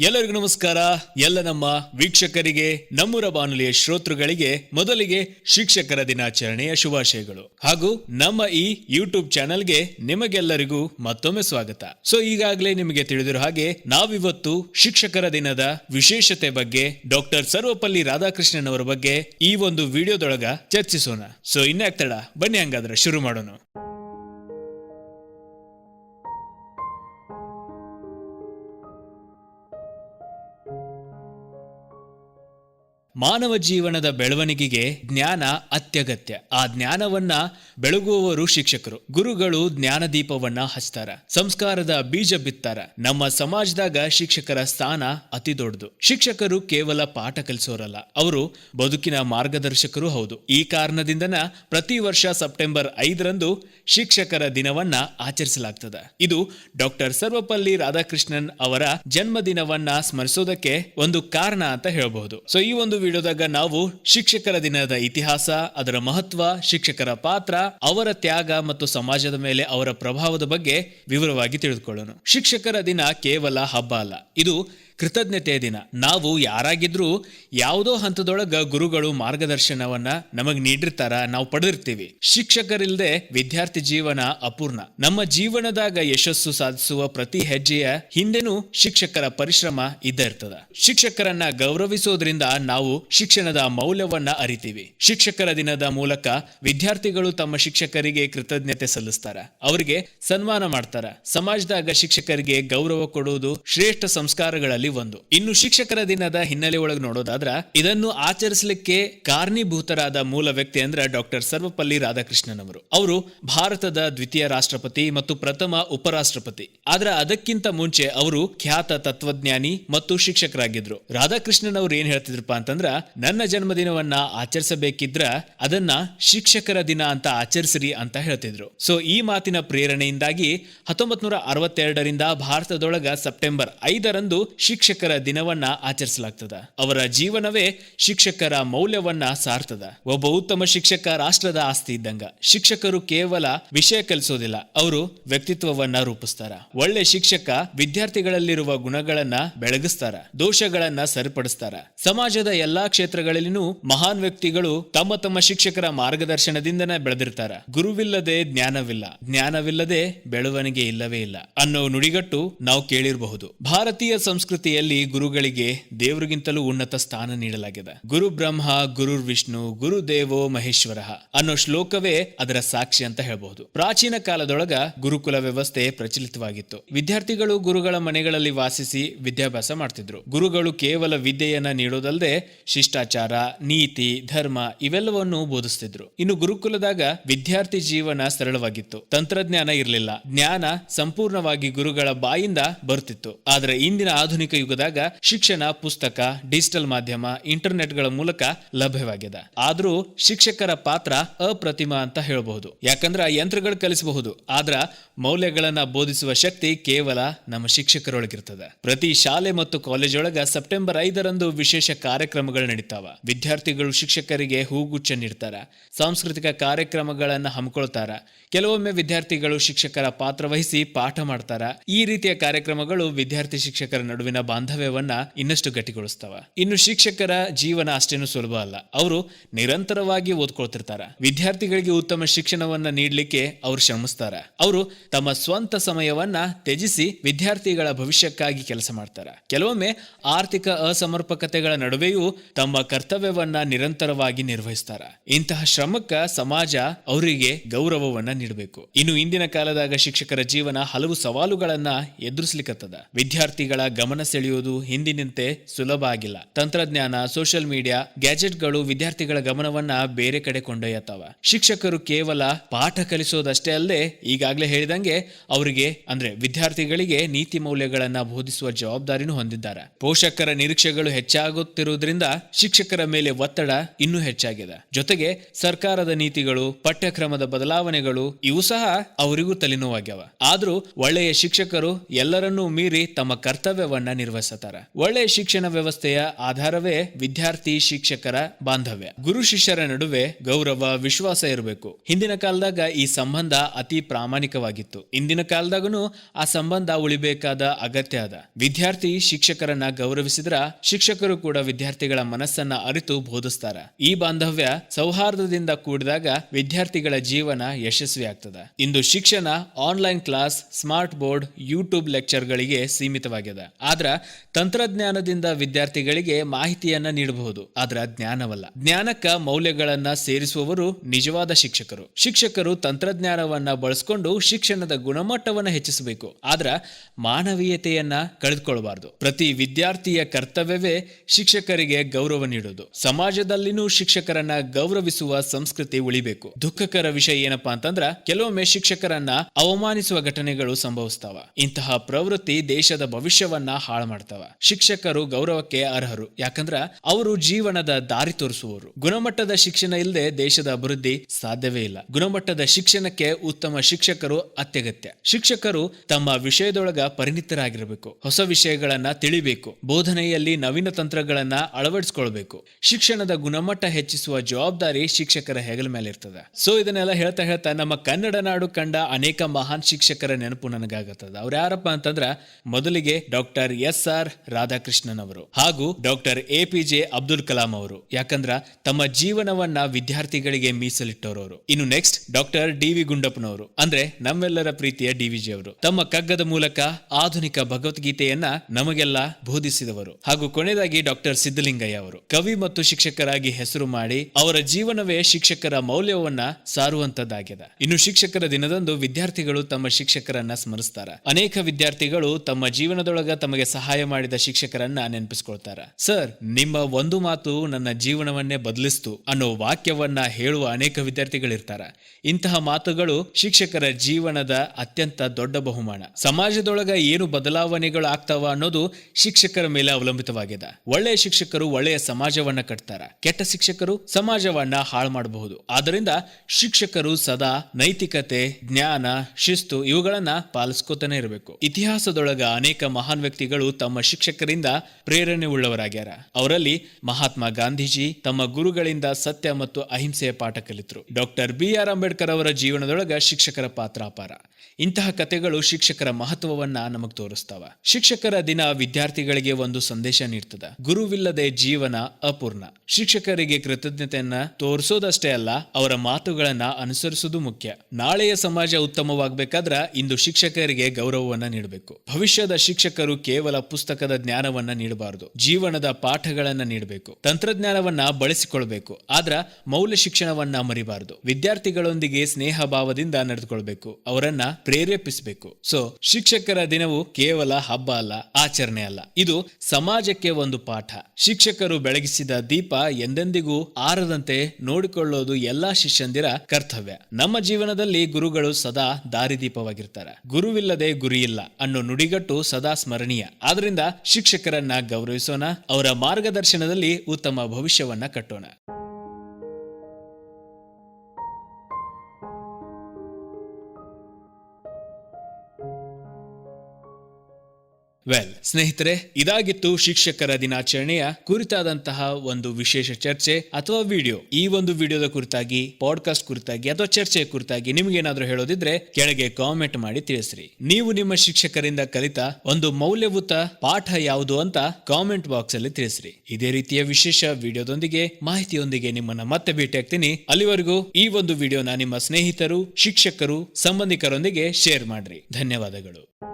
ಎಲ್ಲರಿಗೂ ನಮಸ್ಕಾರ. ಎಲ್ಲ ನಮ್ಮ ವೀಕ್ಷಕರಿಗೆ, ನಮ್ಮೂರ ಬಾನುಲಿಯ ಶ್ರೋತೃಗಳಿಗೆ ಮೊದಲಿಗೆ ಶಿಕ್ಷಕರ ದಿನಾಚರಣೆಯ ಶುಭಾಶಯಗಳು. ಹಾಗೂ ನಮ್ಮ ಈ ಯೂಟ್ಯೂಬ್ ಚಾನೆಲ್ಗೆ ನಿಮಗೆಲ್ಲರಿಗೂ ಮತ್ತೊಮ್ಮೆ ಸ್ವಾಗತ. ಸೊ ಈಗಾಗಲೇ ನಿಮಗೆ ತಿಳಿದಿರೋ ಹಾಗೆ ನಾವಿವತ್ತು ಶಿಕ್ಷಕರ ದಿನದ ವಿಶೇಷತೆ ಬಗ್ಗೆ ಡಾಕ್ಟರ್ ಸರ್ವಪಲ್ಲಿ ರಾಧಾಕೃಷ್ಣನ್ ಅವರ ಬಗ್ಗೆ ಈ ಒಂದು ವಿಡಿಯೋದೊಳಗ ಚರ್ಚಿಸೋಣ. ಸೊ ಇನ್ನಾಗ್ತಡ ತಡ? ಬನ್ನಿ ಹಂಗಾದ್ರೆ ಶುರು ಮಾಡೋಣ. ಮಾನವ ಜೀವನದ ಬೆಳವಣಿಗೆಗೆ ಜ್ಞಾನ ಅತ್ಯಗತ್ಯ. ಆ ಜ್ಞಾನವನ್ನ ಬೆಳಗುವವರು ಶಿಕ್ಷಕರು. ಗುರುಗಳು ಜ್ಞಾನ ದೀಪವನ್ನ ಹಚ್ತಾರ. ಸಂಸ್ಕಾರದ ಬೀಜ ಬಿತ್ತಾರ. ನಮ್ಮ ಸಮಾಜದಾಗ ಶಿಕ್ಷಕರ ಸ್ಥಾನ ಅತಿ ದೊಡ್ಡದು. ಶಿಕ್ಷಕರು ಕೇವಲ ಪಾಠ ಕಲಿಸೋರಲ್ಲ, ಅವರು ಬದುಕಿನ ಮಾರ್ಗದರ್ಶಕರು ಹೌದು. ಈ ಕಾರಣದಿಂದನ ಪ್ರತಿ ವರ್ಷ ಸೆಪ್ಟೆಂಬರ್ ಐದರಂದು ಶಿಕ್ಷಕರ ದಿನವನ್ನ ಆಚರಿಸಲಾಗ್ತದೆ. ಇದು ಡಾಕ್ಟರ್ ಸರ್ವಪಲ್ಲಿ ರಾಧಾಕೃಷ್ಣನ್ ಅವರ ಜನ್ಮದಿನವನ್ನ ಸ್ಮರಿಸೋದಕ್ಕೆ ಒಂದು ಕಾರಣ ಅಂತ ಹೇಳಬಹುದು. ಸೊ ಈ ಒಂದು ವಿಡಿಯೋದಾಗ ನಾವು ಶಿಕ್ಷಕರ ದಿನದ ಇತಿಹಾಸ, ಅದರ ಮಹತ್ವ, ಶಿಕ್ಷಕರ ಪಾತ್ರ, ಅವರ ತ್ಯಾಗ ಮತ್ತು ಸಮಾಜದ ಮೇಲೆ ಅವರ ಪ್ರಭಾವದ ಬಗ್ಗೆ ವಿವರವಾಗಿ ತಿಳಿದುಕೊಳ್ಳೋಣ. ಶಿಕ್ಷಕರ ದಿನ ಕೇವಲ ಹಬ್ಬ ಅಲ್ಲ, ಇದು ಕೃತಜ್ಞತೆಯ ದಿನ. ನಾವು ಯಾರಾಗಿದ್ರೂ ಯಾವುದೋ ಹಂತದೊಳಗ ಗುರುಗಳು ಮಾರ್ಗದರ್ಶನವನ್ನ ನಮಗೆ ನೀಡಿರ್ತಾರ, ನಾವು ಪಡೆದಿರ್ತೀವಿ. ಶಿಕ್ಷಕರಿಲ್ಲದೆ ವಿದ್ಯಾರ್ಥಿ ಜೀವನ ಅಪೂರ್ಣ. ನಮ್ಮ ಜೀವನದಾಗ ಯಶಸ್ಸು ಸಾಧಿಸುವ ಪ್ರತಿ ಹೆಜ್ಜೆಯ ಹಿಂದೆನೂ ಶಿಕ್ಷಕರ ಪರಿಶ್ರಮ ಇದ್ದ ಇರ್ತದ. ಶಿಕ್ಷಕರನ್ನ ಗೌರವಿಸೋದ್ರಿಂದ ನಾವು ಶಿಕ್ಷಣದ ಮೌಲ್ಯವನ್ನ ಅರಿತೀವಿ. ಶಿಕ್ಷಕರ ದಿನದ ಮೂಲಕ ವಿದ್ಯಾರ್ಥಿಗಳು ತಮ್ಮ ಶಿಕ್ಷಕರಿಗೆ ಕೃತಜ್ಞತೆ ಸಲ್ಲಿಸ್ತಾರ. ಅವರಿಗೆ ಸನ್ಮಾನ ಮಾಡ್ತಾರ. ಸಮಾಜದಾಗ ಶಿಕ್ಷಕರಿಗೆ ಗೌರವ ಕೊಡುವುದು ಶ್ರೇಷ್ಠ ಸಂಸ್ಕಾರಗಳಲ್ಲಿ ಒಂದು. ಇನ್ನು ಶಿಕ್ಷಕರ ದಿನದ ಹಿನ್ನೆಲೆ ಒಳಗೆ ನೋಡೋದಾದ್ರ, ಇದನ್ನು ಆಚರಿಸಲಿಕ್ಕೆ ಕಾರಣೀಭೂತರಾದ ಮೂಲ ವ್ಯಕ್ತಿ ಅಂದ್ರೆ ಡಾಕ್ಟರ್ ಸರ್ವಪಲ್ಲಿ ರಾಧಾಕೃಷ್ಣನ್ ಅವರು ಅವರು ಭಾರತದ ದ್ವಿತೀಯ ರಾಷ್ಟ್ರಪತಿ ಮತ್ತು ಪ್ರಥಮ ಉಪರಾಷ್ಟ್ರಪತಿ. ಆದ್ರೆ ಅದಕ್ಕಿಂತ ಮುಂಚೆ ಅವರು ಖ್ಯಾತ ತತ್ವಜ್ಞಾನಿ ಮತ್ತು ಶಿಕ್ಷಕರಾಗಿದ್ರು. ರಾಧಾಕೃಷ್ಣನ್ ಅವರು ಏನ್ ಹೇಳ್ತಿದ್ರಪ್ಪ ಅಂತಂದ್ರ, ನನ್ನ ಜನ್ಮದಿನವನ್ನ ಆಚರಿಸಬೇಕಿದ್ರ ಅದನ್ನ ಶಿಕ್ಷಕರ ದಿನ ಅಂತ ಆಚರಿಸಿರಿ ಅಂತ ಹೇಳ್ತಿದ್ರು. ಸೊ ಈ ಮಾತಿನ ಪ್ರೇರಣೆಯಿಂದಾಗಿ ಹತ್ತೊಂಬತ್ ನೂರ ಅರವತ್ತೆರಡರಿಂದ ಭಾರತದೊಳಗ ಸೆಪ್ಟೆಂಬರ್ ಐದರಂದು ಶಿಕ್ಷಕರ ದಿನವನ್ನ ಆಚರಿಸಲಾಗ್ತದ. ಅವರ ಜೀವನವೇ ಶಿಕ್ಷಕರ ಮೌಲ್ಯವನ್ನ ಸಾರ್ತದ. ಒಬ್ಬ ಉತ್ತಮ ಶಿಕ್ಷಕ ರಾಷ್ಟ್ರದ ಆಸ್ತಿ ಇದ್ದಂಗ. ಶಿಕ್ಷಕರು ಕೇವಲ ವಿಷಯ ಕಲಿಸೋದಿಲ್ಲ, ಅವರು ವ್ಯಕ್ತಿತ್ವವನ್ನ ರೂಪಿಸ್ತಾರ. ಒಳ್ಳೆ ಶಿಕ್ಷಕ ವಿದ್ಯಾರ್ಥಿಗಳಲ್ಲಿರುವ ಗುಣಗಳನ್ನ ಬೆಳಗಿಸ್ತಾರ, ದೋಷಗಳನ್ನ ಸರಿಪಡಿಸ್ತಾರ. ಸಮಾಜದ ಎಲ್ಲಾ ಕ್ಷೇತ್ರಗಳಲ್ಲಿನೂ ಮಹಾನ್ ವ್ಯಕ್ತಿಗಳು ತಮ್ಮ ತಮ್ಮ ಶಿಕ್ಷಕರ ಮಾರ್ಗದರ್ಶನದಿಂದನೇ ಬೆಳೆದಿರ್ತಾರ. ಗುರುವಿಲ್ಲದೆ ಜ್ಞಾನವಿಲ್ಲ. ಜ್ಞಾನವಿಲ್ಲದೆ ಬೆಳವಣಿಗೆ ಇಲ್ಲವೇ ಇಲ್ಲ ಅನ್ನೋ ನುಡಿಗಟ್ಟು ನಾವು ಕೇಳಿರಬಹುದು. ಭಾರತೀಯ ಸಂಸ್ಕೃತಿಯಲ್ಲಿ ಗುರುಗಳಿಗೆ ದೇವರಿಗಿಂತಲೂ ಉನ್ನತ ಸ್ಥಾನ ನೀಡಲಾಗಿದೆ. ಗುರು ಬ್ರಹ್ಮ ಗುರುರ್ ವಿಷ್ಣು, ಗುರು ದೇವೋ ಮಹೇಶ್ವರ ಅನ್ನೋ ಶ್ಲೋಕವೇ ಅದರ ಸಾಕ್ಷಿ ಅಂತ ಹೇಳಬಹುದು. ಪ್ರಾಚೀನ ಕಾಲದೊಳಗ ಗುರುಕುಲ ವ್ಯವಸ್ಥೆ ಪ್ರಚಲಿತವಾಗಿತ್ತು. ವಿದ್ಯಾರ್ಥಿಗಳು ಗುರುಗಳ ಮನೆಗಳಲ್ಲಿ ವಾಸಿಸಿ ವಿದ್ಯಾಭ್ಯಾಸ ಮಾಡ್ತಿದ್ರು. ಗುರುಗಳು ಕೇವಲ ವಿದ್ಯೆಯನ್ನ ನೀಡೋದಲ್ಲದೆ ಶಿಷ್ಟಾಚಾರ, ನೀತಿ, ಧರ್ಮ ಇವೆಲ್ಲವನ್ನು ಬೋಧಿಸ್ತಿದ್ರು. ಇನ್ನು ಗುರುಕುಲದಾಗ ವಿದ್ಯಾರ್ಥಿ ಜೀವನ ಸರಳವಾಗಿತ್ತು. ತಂತ್ರಜ್ಞಾನ ಇರಲಿಲ್ಲ. ಜ್ಞಾನ ಸಂಪೂರ್ಣವಾಗಿ ಗುರುಗಳ ಬಾಯಿಂದ ಬರುತ್ತಿತ್ತು ಆದ್ರೆ ಇಂದಿನ ಆಧುನಿಕ ಯುಗದಾಗ ಶಿಕ್ಷಣ, ಪುಸ್ತಕ, ಡಿಜಿಟಲ್ ಮಾಧ್ಯಮ, ಇಂಟರ್ನೆಟ್ಗಳ ಮೂಲಕ ಲಭ್ಯವಾಗಿದೆ ಆದ್ರೂ ಶಿಕ್ಷಕರ ಪಾತ್ರ ಅಪ್ರತಿಮ ಅಂತ ಹೇಳಬಹುದು. ಯಾಕಂದ್ರ ಯಂತ್ರಗಳು ಕಲಿಸಬಹುದು. ಆದ್ರ ಮೌಲ್ಯಗಳನ್ನ ಬೋಧಿಸುವ ಶಕ್ತಿ ಕೇವಲ ನಮ್ಮ ಶಿಕ್ಷಕರೊಳಗಿರ್ತದೆ. ಪ್ರತಿ ಶಾಲೆ ಮತ್ತು ಕಾಲೇಜ್ ಒಳಗ ಸೆಪ್ಟೆಂಬರ್ ಐದರಂದು ವಿಶೇಷ ಕಾರ್ಯಕ್ರಮಗಳು ನಡೀತಾವ. ವಿದ್ಯಾರ್ಥಿಗಳು ಶಿಕ್ಷಕರಿಗೆ ಹೂಗುಚ್ಛ ನೀಡ್ತಾರ. ಸಾಂಸ್ಕೃತಿಕ ಕಾರ್ಯಕ್ರಮಗಳನ್ನ ಹಮ್ಮಿಕೊಳ್ತಾರ ಕೆಲವೊಮ್ಮೆ ವಿದ್ಯಾರ್ಥಿಗಳು ಶಿಕ್ಷಕರ ಪಾತ್ರ ವಹಿಸಿ ಪಾಠ ಮಾಡ್ತಾರ. ಈ ರೀತಿಯ ಕಾರ್ಯಕ್ರಮಗಳು ವಿದ್ಯಾರ್ಥಿ ಶಿಕ್ಷಕರ ನಡುವಿನ ಬಾಂಧವ್ಯವನ್ನ ಇನ್ನಷ್ಟು ಗಟ್ಟಿಗೊಳಿಸ್ತಾವ. ಇನ್ನು ಶಿಕ್ಷಕರ ಜೀವನ ಅಷ್ಟೇನು ಸುಲಭ ಅಲ್ಲ. ಅವರು ನಿರಂತರವಾಗಿ ಓದ್ಕೊಳ್ತಿರ್ತಾರ. ವಿದ್ಯಾರ್ಥಿಗಳಿಗೆ ಉತ್ತಮ ಶಿಕ್ಷಣವನ್ನ ನೀಡಲಿಕ್ಕೆ ಅವರು ಶ್ರಮಿಸ್ತಾರ. ಅವರು ತಮ್ಮ ಸ್ವಂತ ಸಮಯವನ್ನ ತ್ಯಜಿಸಿ ವಿದ್ಯಾರ್ಥಿಗಳ ಭವಿಷ್ಯಕ್ಕಾಗಿ ಕೆಲಸ ಮಾಡ್ತಾರ. ಕೆಲವೊಮ್ಮೆ ಆರ್ಥಿಕ ಅಸಮರ್ಪಕತೆಗಳ ನಡುವೆಯೂ ತಮ್ಮ ಕರ್ತವ್ಯವನ್ನ ನಿರಂತರವಾಗಿ ನಿರ್ವಹಿಸ್ತಾರ. ಇಂತಹ ಶ್ರಮಕ್ಕ ಸಮಾಜ ಅವರಿಗೆ ಗೌರವವನ್ನ ನೀಡಬೇಕು. ಇನ್ನು ಇಂದಿನ ಕಾಲದಾಗ ಶಿಕ್ಷಕರ ಜೀವನ ಹಲವು ಸವಾಲುಗಳನ್ನ ಎದುರಿಸ್ಲಿಕ್ಕತ್ತದ ವಿದ್ಯಾರ್ಥಿಗಳ ಗಮನ ಸೆಳೆಯುವುದು ಹಿಂದಿನಂತೆ ಸುಲಭ ಆಗಿಲ್ಲ. ತಂತ್ರಜ್ಞಾನ ಸೋಷಿಯಲ್ ಮೀಡಿಯಾ ಗ್ಯಾಜೆಟ್ಗಳು ವಿದ್ಯಾರ್ಥಿಗಳ ಗಮನವನ್ನ ಬೇರೆ ಕಡೆ ಕೊಂಡೊಯ್ಯತ್ತವ. ಶಿಕ್ಷಕರು ಕೇವಲ ಪಾಠ ಕಲಿಸೋದಷ್ಟೇ ಅಲ್ಲದೆ ಈಗಾಗಲೇ ಹೇಳಿದಂಗೆ ಅವರಿಗೆ ಅಂದ್ರೆ ವಿದ್ಯಾರ್ಥಿಗಳಿಗೆ ನೀತಿ ಮೌಲ್ಯಗಳನ್ನ ಬೋಧಿಸುವ ಜವಾಬ್ದಾರಿನೂ ಹೊಂದಿದ್ದಾರೆ. ಪೋಷಕರ ನಿರೀಕ್ಷೆಗಳು ಹೆಚ್ಚಾಗುತ್ತಿರುವುದರಿಂದ ಶಿಕ್ಷಕರ ಮೇಲೆ ಒತ್ತಡ ಇನ್ನೂ ಹೆಚ್ಚಾಗಿದೆ. ಜೊತೆಗೆ ಸರ್ಕಾರದ ನೀತಿಗಳು, ಪಠ್ಯಕ್ರಮದ ಬದಲಾವಣೆಗಳು ಇವು ಸಹ ಅವರಿಗೂ ತಲೆನೋವಾಗ್ಯವ. ಆದ್ರೂ ಒಳ್ಳೆಯ ಶಿಕ್ಷಕರು ಎಲ್ಲರನ್ನೂ ಮೀರಿ ತಮ್ಮ ಕರ್ತವ್ಯವನ್ನ ನಿರ್ವಹಿಸುತ್ತಾರ. ಒಳ್ಳೆಯ ಶಿಕ್ಷಣ ವ್ಯವಸ್ಥೆಯ ಆಧಾರವೇ ವಿದ್ಯಾರ್ಥಿ ಶಿಕ್ಷಕರ ಬಾಂಧವ್ಯ. ಗುರು ಶಿಷ್ಯರ ನಡುವೆ ಗೌರವ, ವಿಶ್ವಾಸ ಇರಬೇಕು. ಹಿಂದಿನ ಕಾಲದಾಗ ಈ ಸಂಬಂಧ ಅತಿ ಪ್ರಾಮಾಣಿಕವಾಗಿತ್ತು. ಇಂದಿನ ಕಾಲದಾಗನು ಆ ಸಂಬಂಧ ಉಳಿಬೇಕಾದ ಅಗತ್ಯ ಅದ. ವಿದ್ಯಾರ್ಥಿ ಶಿಕ್ಷಕರನ್ನ ಗೌರವಿಸಿದ್ರ ಶಿಕ್ಷಕರು ಕೂಡ ವಿದ್ಯಾರ್ಥಿಗಳ ಮನಸ್ಸನ್ನ ಅರಿತು ಬೋಧಿಸ್ತಾರ. ಈ ಬಾಂಧವ್ಯ ಸೌಹಾರ್ದದಿಂದ ಕೂಡಿದಾಗ ವಿದ್ಯಾರ್ಥಿಗಳ ಜೀವನ ಯಶಸ್ವಿ ಆಗ್ತದ. ಇಂದು ಶಿಕ್ಷಣ online class, smart board, YouTube ಲೆಕ್ಚರ್ಗಳಿಗೆ ಸೀಮಿತವಾಗಿದೆ ಆದ್ರ ತಂತ್ರಜ್ಞಾನದಿಂದ ವಿದ್ಯಾರ್ಥಿಗಳಿಗೆ ಮಾಹಿತಿಯನ್ನ ನೀಡಬಹುದು. ಆದ್ರ ಜ್ಞಾನವಲ್ಲ. ಜ್ಞಾನಕ್ಕ ಮೌಲ್ಯಗಳನ್ನ ಸೇರಿಸುವವರು ನಿಜವಾದ ಶಿಕ್ಷಕರು. ಶಿಕ್ಷಕರು ತಂತ್ರಜ್ಞಾನವನ್ನ ಬಳಸಿಕೊಂಡು ಶಿಕ್ಷಣದ ಗುಣಮಟ್ಟವನ್ನ ಹೆಚ್ಚಿಸಬೇಕು. ಆದ್ರ ಮಾನವೀಯತೆಯನ್ನ ಕಳೆದುಕೊಳ್ಳಬಾರದು ಪ್ರತಿ ವಿದ್ಯಾರ್ಥಿಯ ಕರ್ತವ್ಯವೇ ಶಿಕ್ಷಕರಿಗೆ ಗೌರವ ನೀಡುವುದು. ಸಮಾಜದಲ್ಲಿನೂ ಶಿಕ್ಷಕರನ್ನ ಗೌರವಿಸುವ ಸಂಸ್ಕೃತಿ ಉಳಿಬೇಕು. ದುಃಖಕರ ವಿಷಯ ಏನಪ್ಪಾ ಅಂತಂದ್ರ ಕೆಲವೊಮ್ಮೆ ಶಿಕ್ಷಕರನ್ನ ಅವಮಾನಿಸುವ ಘಟನೆಗಳು ಸಂಭವಿಸ್ತಾವ. ಇಂತಹ ಪ್ರವೃತ್ತಿ ದೇಶದ ಭವಿಷ್ಯವನ್ನ ಹಾಳು ಮಾಡ್ತಾವ. ಶಿಕ್ಷಕರು ಗೌರವಕ್ಕೆ ಅರ್ಹರು. ಯಾಕಂದ್ರ ಅವರು ಜೀವನದ ದಾರಿ ತೋರಿಸುವವರು. ಗುಣಮಟ್ಟದ ಶಿಕ್ಷಣ ಇಲ್ಲದೆ ದೇಶದ ಅಭಿವೃದ್ಧಿ ಸಾಧ್ಯವೇ ಇಲ್ಲ. ಗುಣಮಟ್ಟದ ಶಿಕ್ಷಣಕ್ಕೆ ಉತ್ತಮ ಶಿಕ್ಷಕರು ಅತ್ಯಗತ್ಯ. ಶಿಕ್ಷಕರು ತಮ್ಮ ವಿಷಯದೊಳಗ ಪರಿಣಿತರಾಗಿರಬೇಕು. ಹೊಸ ವಿಷಯಗಳನ್ನ ತಿಳಿಬೇಕು. ಬೋಧನೆಯಲ್ಲಿ ನವೀನ ತಂತ್ರಗಳನ್ನ ಅಳವಡಿಸಿಕೊಳ್ಬೇಕು. ಶಿಕ್ಷಣದ ಗುಣಮಟ್ಟ ಹೆಚ್ಚಿಸುವ ಜವಾಬ್ದಾರಿ ಶಿಕ್ಷಕರ ಹೆಗಲ ಮೇಲೆ ಇರ್ತದೆ. ಸೊ ಇದನ್ನೆಲ್ಲ ಹೇಳ್ತಾ ಹೇಳ್ತಾ ನಮ್ಮ ಕನ್ನಡ ನಾಡು ಕಂಡ ಅನೇಕ ಮಹಾನ್ ಶಿಕ್ಷಕರ ನೆನಪು ನನಗಾಗತ್ತದ. ಅವ್ರು ಯಾರಪ್ಪ ಅಂತಂದ್ರ ಮೊದಲಿಗೆ ಡಾಕ್ಟರ್ ಆರ್ ರಾಧಾಕೃಷ್ಣನ್ ಅವರು ಹಾಗೂ doctor A P J Abdul Kalam ಅವರು. ಯಾಕಂದ್ರ ತಮ್ಮ ಜೀವನವನ್ನ ವಿದ್ಯಾರ್ಥಿಗಳಿಗೆ ಮೀಸಲಿಟ್ಟವರು ಇನ್ನು ನೆಕ್ಸ್ಟ್ ಡಾಕ್ಟರ್ ಡಿ ವಿ ಗುಂಡಪ್ಪನವರು. ಅಂದ್ರೆ ನಮ್ಮೆಲ್ಲರ ಪ್ರೀತಿಯ ಡಿ ವಿಜಿ ಅವರು. ತಮ್ಮ ಕಗ್ಗದ ಮೂಲಕ ಆಧುನಿಕ ಭಗವದ್ಗೀತೆಯನ್ನ ನಮಗೆಲ್ಲ ಬೋಧಿಸಿದವರು. ಹಾಗೂ ಕೊನೆಯದಾಗಿ ಡಾಕ್ಟರ್ ಸಿದ್ದಲಿಂಗಯ್ಯ ಅವರು. ಕವಿ ಮತ್ತು ಶಿಕ್ಷಕರಾಗಿ ಹೆಸರು ಮಾಡಿ ಅವರ ಜೀವನವೇ ಶಿಕ್ಷಕರ ಮೌಲ್ಯವನ್ನ ಸಾರುವಂತದ್ದಾಗಿದೆ. ಇನ್ನು ಶಿಕ್ಷಕರ ದಿನದಂದು ವಿದ್ಯಾರ್ಥಿಗಳು ತಮ್ಮ ಶಿಕ್ಷಕರನ್ನ ಸ್ಮರಿಸ್ತಾರೆ. ಅನೇಕ ವಿದ್ಯಾರ್ಥಿಗಳು ತಮ್ಮ ಜೀವನದೊಳಗ ತಮಗೆ ಸಹಾಯ ಮಾಡಿದ ಶಿಕ್ಷಕರನ್ನ ನೆನಪಿಸ್ಕೊಳ್ತಾರ. ಸರ್, ನಿಮ್ಮ ಒಂದು ಮಾತು ನನ್ನ ಜೀವನವನ್ನೇ ಬದಲಿಸ್ತು ಅನ್ನೋ ವಾಕ್ಯವನ್ನ ಹೇಳುವ ಅನೇಕ ವಿದ್ಯಾರ್ಥಿಗಳಿರ್ತಾರ. ಇಂತಹ ಮಾತುಗಳು ಶಿಕ್ಷಕರ ಜೀವನದ ಅತ್ಯಂತ ದೊಡ್ಡ ಬಹುಮಾನ. ಸಮಾಜದೊಳಗ ಏನು ಬದಲಾವಣೆಗಳು ಆಗ್ತಾವ ಅನ್ನೋದು ಶಿಕ್ಷಕರ ಮೇಲೆ ಅವಲಂಬಿತವಾಗಿದೆ. ಒಳ್ಳೆಯ ಶಿಕ್ಷಕರು ಒಳ್ಳೆಯ ಸಮಾಜವನ್ನ ಕಟ್ತಾರ. ಕೆಟ್ಟ ಶಿಕ್ಷಕರು ಸಮಾಜವನ್ನ ಹಾಳು ಮಾಡಬಹುದು. ಆದ್ದರಿಂದ ಶಿಕ್ಷಕರು ಸದಾ ನೈತಿಕತೆ, ಜ್ಞಾನ, ಶಿಸ್ತು ಇವುಗಳನ್ನ ಪಾಲಿಸ್ಕೋತಾನೆ ಇರಬೇಕು. ಇತಿಹಾಸದೊಳಗ ಅನೇಕ ಮಹಾನ್ ವ್ಯಕ್ತಿಗಳು ತಮ್ಮ ಶಿಕ್ಷಕರಿಂದ ಪ್ರೇರಣೆ ಉಳ್ಳವರಾಗ್ಯಾರ ಅವರಲ್ಲಿ ಮಹಾತ್ಮ ಗಾಂಧೀಜಿ ತಮ್ಮ ಗುರುಗಳಿಂದ ಸತ್ಯ ಮತ್ತು ಅಹಿಂಸೆಯ ಪಾಠ ಕಲಿತರು. Doctor B. ಆರ್. ಅಂಬೇಡ್ಕರ್ ಅವರ ಜೀವನದೊಳಗ ಶಿಕ್ಷಕರ ಪಾತ್ರ ಅಪಾರ. ಇಂತಹ ಕಥೆಗಳು ಶಿಕ್ಷಕರ ಮಹತ್ವವನ್ನ ನಮಗ್ ತೋರಿಸ್ತಾವ. ಶಿಕ್ಷಕರ ದಿನ ವಿದ್ಯಾರ್ಥಿಗಳಿಗೆ ಒಂದು ಸಂದೇಶ ನೀಡ್ತದ. ಗುರುವಿಲ್ಲದೆ ಜೀವನ ಅಪೂರ್ಣ. ಶಿಕ್ಷಕರಿಗೆ ಕೃತಜ್ಞತೆಯನ್ನ ತೋರಿಸೋದಷ್ಟೇ ಅಲ್ಲ, ಅವರ ಮಾತುಗಳನ್ನ ಅನುಸರಿಸುವುದು ಮುಖ್ಯ. ನಾಳೆಯ ಸಮಾಜ ಉತ್ತಮವಾಗಬೇಕಾದ್ರ ಇಂದು ಶಿಕ್ಷಕರಿಗೆ ಗೌರವವನ್ನ ನೀಡಬೇಕು. ಭವಿಷ್ಯದ ಶಿಕ್ಷಕರು ಕೇವಲ ಪುಸ್ತಕದ ಜ್ಞಾನವನ್ನ ನೀಡಬಾರದು. ಜೀವನದ ಪಾಠಗಳನ್ನ ನೀಡಬೇಕು. ತಂತ್ರಜ್ಞಾನವನ್ನ ಬಳಸಿಕೊಳ್ಬೇಕು. ಆದ್ರ ಮೌಲ್ಯ ಶಿಕ್ಷಣವನ್ನ ಮರಿಬಾರದು. ವಿದ್ಯಾರ್ಥಿಗಳೊಂದಿಗೆ ಸ್ನೇಹ ಭಾವದಿಂದ ನಡೆದುಕೊಳ್ಬೇಕು. ಅವರನ್ನ ಪ್ರೇರೇಪಿಸಬೇಕು. ಸೊ ಶಿಕ್ಷಕರ ದಿನವು ಕೇವಲ ಹಬ್ಬ ಅಲ್ಲ, ಆಚರಣೆ ಅಲ್ಲ. ಇದು ಸಮಾಜಕ್ಕೆ ಒಂದು ಪಾಠ. ಶಿಕ್ಷಕರು ಬೆಳಗಿಸಿದ ದೀಪ ಎಂದೆಂದಿಗೂ ಆರದಂತೆ ನೋಡಿಕೊಳ್ಳೋದು ಎಲ್ಲಾ ಶಿಷ್ಯಂದಿರ ಕರ್ತವ್ಯ. ನಮ್ಮ ಜೀವನದಲ್ಲಿ ಗುರುಗಳು ಸದಾ ದಾರಿದೀಪವಾಗಿರ್ತಾರೆ. ಗುರುವಿಲ್ಲದೆ ಗುರಿಯಿಲ್ಲ ಅನ್ನೋ ನುಡಿಗಟ್ಟು ಸದಾ ಸ್ಮರಣೀಯ. ಆದ್ರಿಂದ ಶಿಕ್ಷಕರನ್ನ ಗೌರವಿಸೋಣ ಅವರ ಮಾರ್ಗದರ್ಶನದಲ್ಲಿ ಉತ್ತಮ ಭವಿಷ್ಯವನ್ನ ಕಟ್ಟೋಣ. ವೆಲ್ ಸ್ನೇಹಿತರೆ, ಇದಾಗಿತ್ತು ಶಿಕ್ಷಕರ ದಿನಾಚರಣೆಯ ಕುರಿತಾದಂತಹ ಒಂದು ವಿಶೇಷ ಚರ್ಚೆ ಅಥವಾ ವಿಡಿಯೋ. ಈ ಒಂದು ವಿಡಿಯೋದ ಕುರಿತಾಗಿ ಪಾಡ್ಕಾಸ್ಟ್ ಕುರಿತಾಗಿ ಅಥವಾ ಚರ್ಚೆಯ ಕುರಿತಾಗಿ ನಿಮ್ಗೇನಾದ್ರೂ ಹೇಳೋದಿದ್ರೆ ಕೆಳಗೆ ಕಾಮೆಂಟ್ ಮಾಡಿ ತಿಳಿಸ್ರಿ. ನೀವು ನಿಮ್ಮ ಶಿಕ್ಷಕರಿಂದ ಕಲಿತ ಒಂದು ಮೌಲ್ಯಭೂತ ಪಾಠ ಯಾವುದು ಅಂತ ಕಾಮೆಂಟ್ ಬಾಕ್ಸ್ ಅಲ್ಲಿ ತಿಳಿಸ್ರಿ. ಇದೇ ರೀತಿಯ ವಿಶೇಷ ವಿಡಿಯೋದೊಂದಿಗೆ ಮಾಹಿತಿಯೊಂದಿಗೆ ನಿಮ್ಮನ್ನ ಮತ್ತೆ ಭೇಟಿ ಆಗ್ತೀನಿ ಅಲ್ಲಿವರೆಗೂ ಈ ಒಂದು ವಿಡಿಯೋನ ನಿಮ್ಮ ಸ್ನೇಹಿತರು, ಶಿಕ್ಷಕರು, ಸಂಬಂಧಿಕರೊಂದಿಗೆ ಶೇರ್ ಮಾಡ್ರಿ. ಧನ್ಯವಾದಗಳು.